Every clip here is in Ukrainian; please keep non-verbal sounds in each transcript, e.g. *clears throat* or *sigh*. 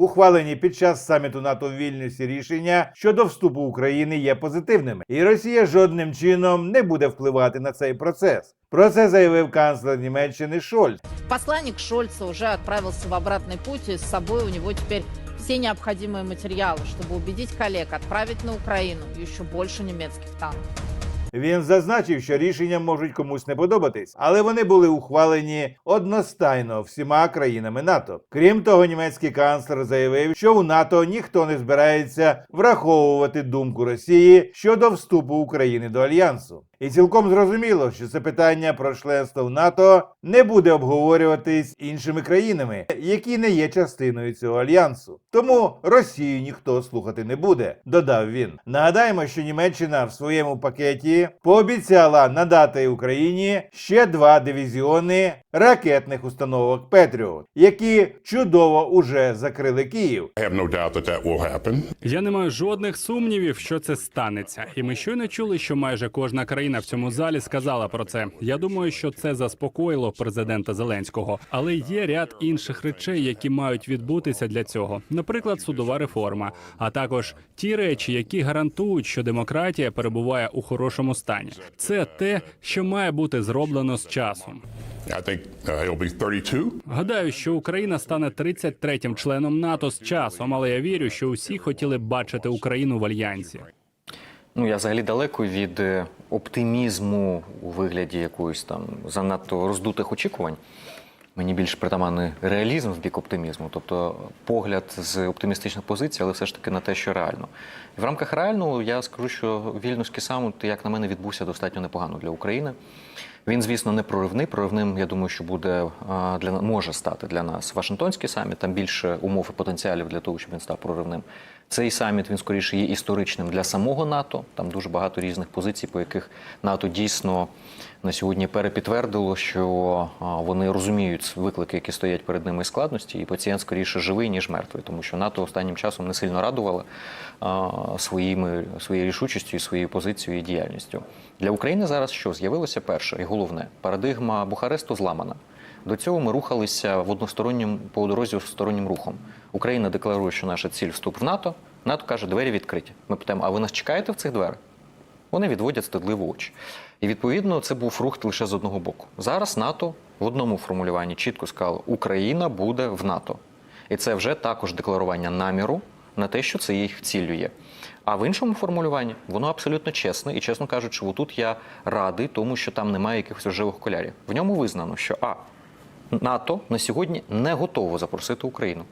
Ухвалені під час саміту НАТО в Вільнюсі рішення щодо вступу України є позитивними, і Росія жодним чином не буде впливати на цей процес. Про це заявив канцлер Німеччини Шольц. Посланник Шольца уже отправился в обратный путь, и с собой у него теперь все необходимые материалы, чтобы убедить коллег отправить на Украину еще больше немецких танков. Він зазначив, що рішення можуть комусь не подобатись, але вони були ухвалені одностайно всіма країнами НАТО. Крім того, німецький канцлер заявив, що у НАТО ніхто не збирається враховувати думку Росії щодо вступу України до альянсу. І цілком зрозуміло, що це питання про членство в НАТО не буде обговорюватись іншими країнами, які не є частиною цього альянсу. Тому Росію ніхто слухати не буде, додав він. Нагадаємо, що Німеччина в своєму пакеті пообіцяла надати Україні ще два дивізіони ракетних установок Петріот, які чудово уже закрили Київ. I have no doubt that that will happen. Я не маю жодних сумнівів, що це станеться. І ми щойно чули, що майже кожна країна в цьому залі сказала про це. Я думаю, що це заспокоїло президента Зеленського. Але є ряд інших речей, які мають відбутися для цього. Наприклад, судова реформа, а також ті речі, які гарантують, що демократія перебуває у хорошому стані. Це те, що має бути зроблено з часом. I think uh, be 32. Гадаю, що Україна стане 33-м членом НАТО з часом, але я вірю, що усі хотіли б бачити Україну в альянсі. Ну, я взагалі далеко від е, оптимізму у вигляді якоїсь там занадто роздутих очікувань. Мені більш притаманний реалізм в бік оптимізму, тобто погляд з оптимістичних позицій, але все ж таки на те, що реально. І в рамках реального я скажу, що вільнюський саміт, як на мене, відбувся достатньо непогано для України. Він, звісно, не проривний. Проривним, я думаю, що буде для може стати для нас Вашингтонський саміт. Там більше умов і потенціалів для того, щоб він став проривним. Цей саміт він скоріше є історичним для самого НАТО. Там дуже багато різних позицій, по яких НАТО дійсно на сьогодні перепідтвердило, що вони розуміють виклики, які стоять перед ними і складності, і пацієнт скоріше живий ніж мертвий, тому що НАТО останнім часом не сильно радувало своїми своєю рішучістю, своєю позицією і діяльністю. Для України зараз що з'явилося перше і головне парадигма Бухаресту зламана. До цього ми рухалися в односторонньому по дорозі стороннім рухом. Україна декларує, що наша ціль вступ в НАТО. НАТО каже, двері відкриті. Ми питаємо, а ви нас чекаєте в цих дверях? Вони відводять стидливо очі. І відповідно це був фрукт лише з одного боку. Зараз НАТО в одному формулюванні чітко сказало, Україна буде в НАТО. І це вже також декларування наміру на те, що це їх ціллю є. А в іншому формулюванні воно абсолютно чесне, і чесно кажучи, отут я радий, тому що там немає якихось рожевих окулярів. В ньому визнано, що а НАТО на сьогодні не готово запросити Україну,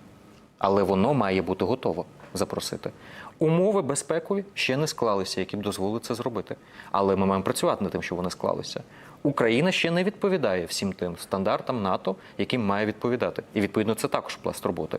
але воно має бути готово запросити. Умови безпекові ще не склалися, які б дозволили це зробити. Але ми маємо працювати над тим, щоб вони склалися. Україна ще не відповідає всім тим стандартам НАТО, яким має відповідати. І відповідно це також пласт роботи.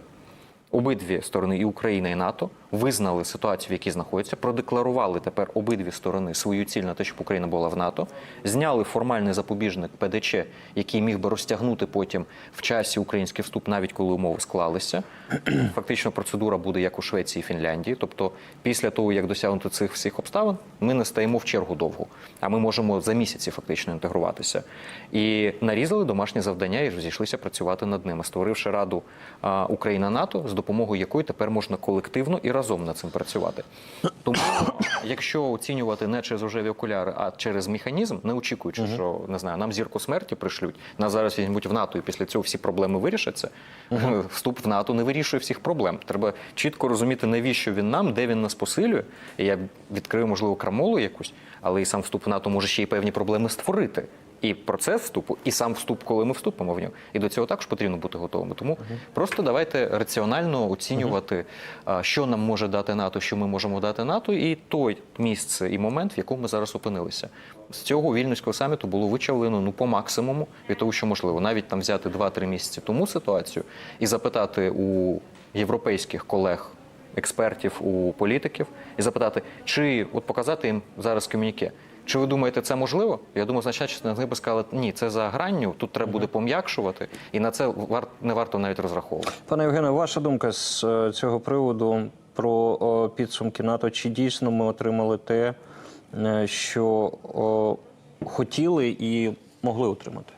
Обидві сторони, і Україна, і НАТО, визнали ситуацію, в якій знаходяться, продекларували тепер обидві сторони свою ціль на те, щоб Україна була в НАТО, зняли формальний запобіжник ПДЧ, який міг би розтягнути потім в часі український вступ, навіть коли умови склалися. *clears throat* Фактично, процедура буде як у Швеції і Фінляндії. Тобто, після того, як досягнути цих всіх обставин, ми не стаємо в чергу довго, а ми можемо за місяці фактично інтегруватися. І нарізали домашні завдання і розійшлися працювати над ними, створивши раду Україна-НАТО, з допомогою якої тепер можна колективно і разом над цим працювати. Тому, якщо оцінювати не через рожеві окуляри, а через механізм, не очікуючи, що не знаю, нам зірку смерті пришлють, нас зараз візьмуть в НАТО, і після цього всі проблеми вирішаться. *laughs* Вступ в НАТО не вирішує всіх проблем. Треба чітко розуміти, навіщо він нам, де він нас посилює. І я відкрию, можливо, крамолу якусь, але і сам вступ в НАТО може ще й певні проблеми створити. І процес вступу, і сам вступ, коли ми вступимо в нього. І до цього також потрібно бути готовими. Тому просто давайте раціонально оцінювати, а, що нам може дати НАТО, що ми можемо дати НАТО, і той місце і момент, в якому ми зараз опинилися. З цього вільнюського саміту було вичавлено ну по максимуму від того, що можливо, навіть там взяти 2-3 місяці тому ситуацію і запитати у європейських колег. Експертів у політиків і запитати, чи от показати їм зараз комюніке. Чи ви думаєте, це можливо? Я думаю, значна частина з них би сказала, ні, це за гранню, тут треба буде пом'якшувати, і на це не варто навіть розраховувати. Пане Євгене, ваша думка з е, цього приводу про підсумки НАТО? Чи дійсно ми отримали те, е, що хотіли і могли отримати?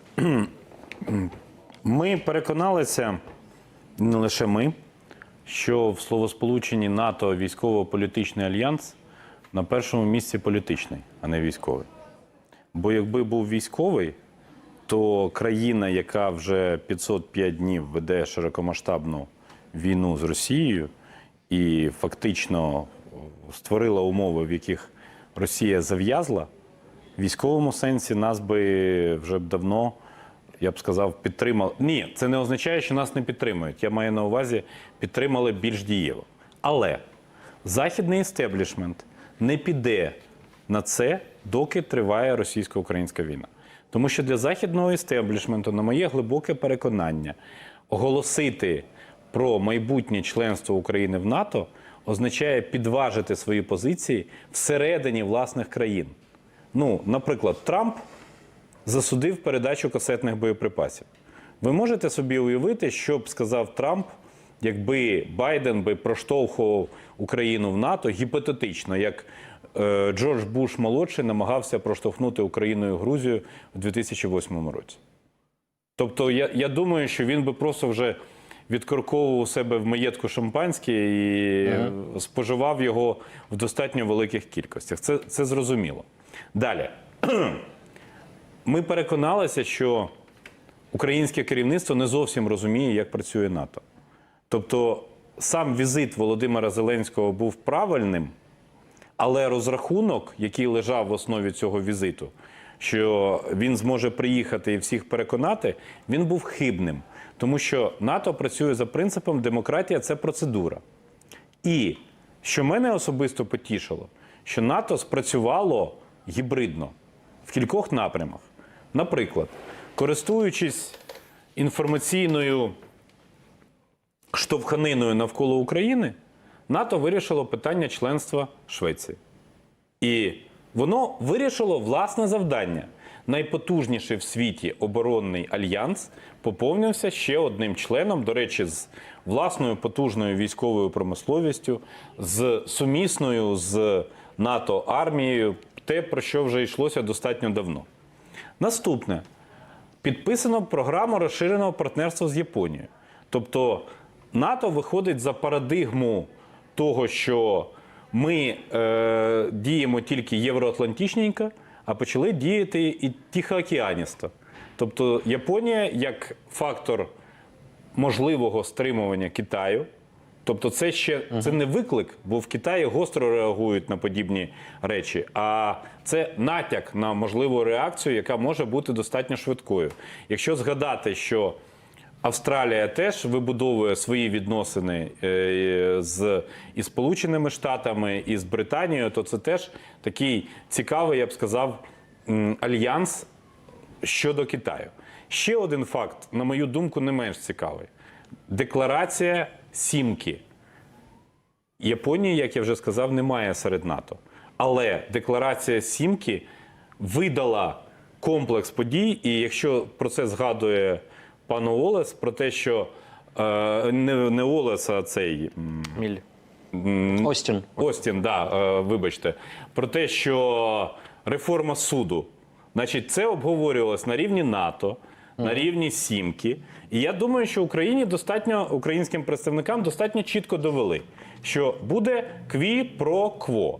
Ми переконалися, не лише ми, що в словосполученні НАТО військово-політичний альянс на першому місці політичний, а не військовий. Бо якби був військовий, то країна, яка вже 505 днів веде широкомасштабну війну з Росією і фактично створила умови, в яких Росія зав'язла, в військовому сенсі нас би вже б давно, я б сказав, підтримали. Ні, це не означає, що нас не підтримують. Я маю на увазі, підтримали більш дієво. Але західний істеблішмент не піде на це, доки триває російсько-українська війна. Тому що для західного істеблішменту, на моє глибоке переконання, оголосити про майбутнє членство України в НАТО означає підважити свої позиції всередині власних країн. Ну, наприклад, Трамп засудив передачу касетних боєприпасів. Ви можете собі уявити, що б сказав Трамп, якби Байден би проштовхував Україну в НАТО гіпотетично, як е, Джордж Буш молодший намагався проштовхнути Україну і Грузію в 2008 році. Тобто, я, я думаю, що він би просто вже відкорковував у себе в маєтку шампанське і е, споживав його в достатньо великих кількостях. Це, це зрозуміло. Далі. *clears throat* Ми переконалися, що українське керівництво не зовсім розуміє, як працює НАТО. Тобто, сам візит Володимира Зеленського був правильним, але розрахунок, який лежав в основі цього візиту, що він зможе приїхати і всіх переконати, він був хибним. Тому що НАТО працює за принципом демократія це процедура. І що мене особисто потішило, що НАТО спрацювало гібридно в кількох напрямах. Наприклад, користуючись інформаційною штовханиною навколо України, НАТО вирішило питання членства Швеції. І воно вирішило власне завдання. Найпотужніший в світі оборонний альянс поповнився ще одним членом, до речі, з власною потужною військовою промисловістю, з сумісною з НАТО армією, те, про що вже йшлося достатньо давно. Наступне підписано програму розширеного партнерства з Японією. Тобто НАТО виходить за парадигму того, що ми е, діємо тільки євроатлантичненько, а почали діяти і тихоокеаністо. Тобто Японія як фактор можливого стримування Китаю. Тобто, це ще це не виклик, бо в Китаї гостро реагують на подібні речі. А це натяк на можливу реакцію, яка може бути достатньо швидкою. Якщо згадати, що Австралія теж вибудовує свої відносини е, з і Сполученими Штатами, і з Британією, то це теж такий цікавий, я б сказав, альянс щодо Китаю. Ще один факт, на мою думку, не менш цікавий: декларація сімки. Японії, як я вже сказав, немає серед НАТО. Але декларація сімки видала комплекс подій. І якщо про це згадує пан Олес, про те, що е, не, не Олес, а цей Міль. Остін. Остін, да, е, вибачте, про те, що реформа суду, значить, це обговорювалось на рівні НАТО, на рівні Сімки. І я думаю, що Україні достатньо українським представникам достатньо чітко довели, що буде кві про кво.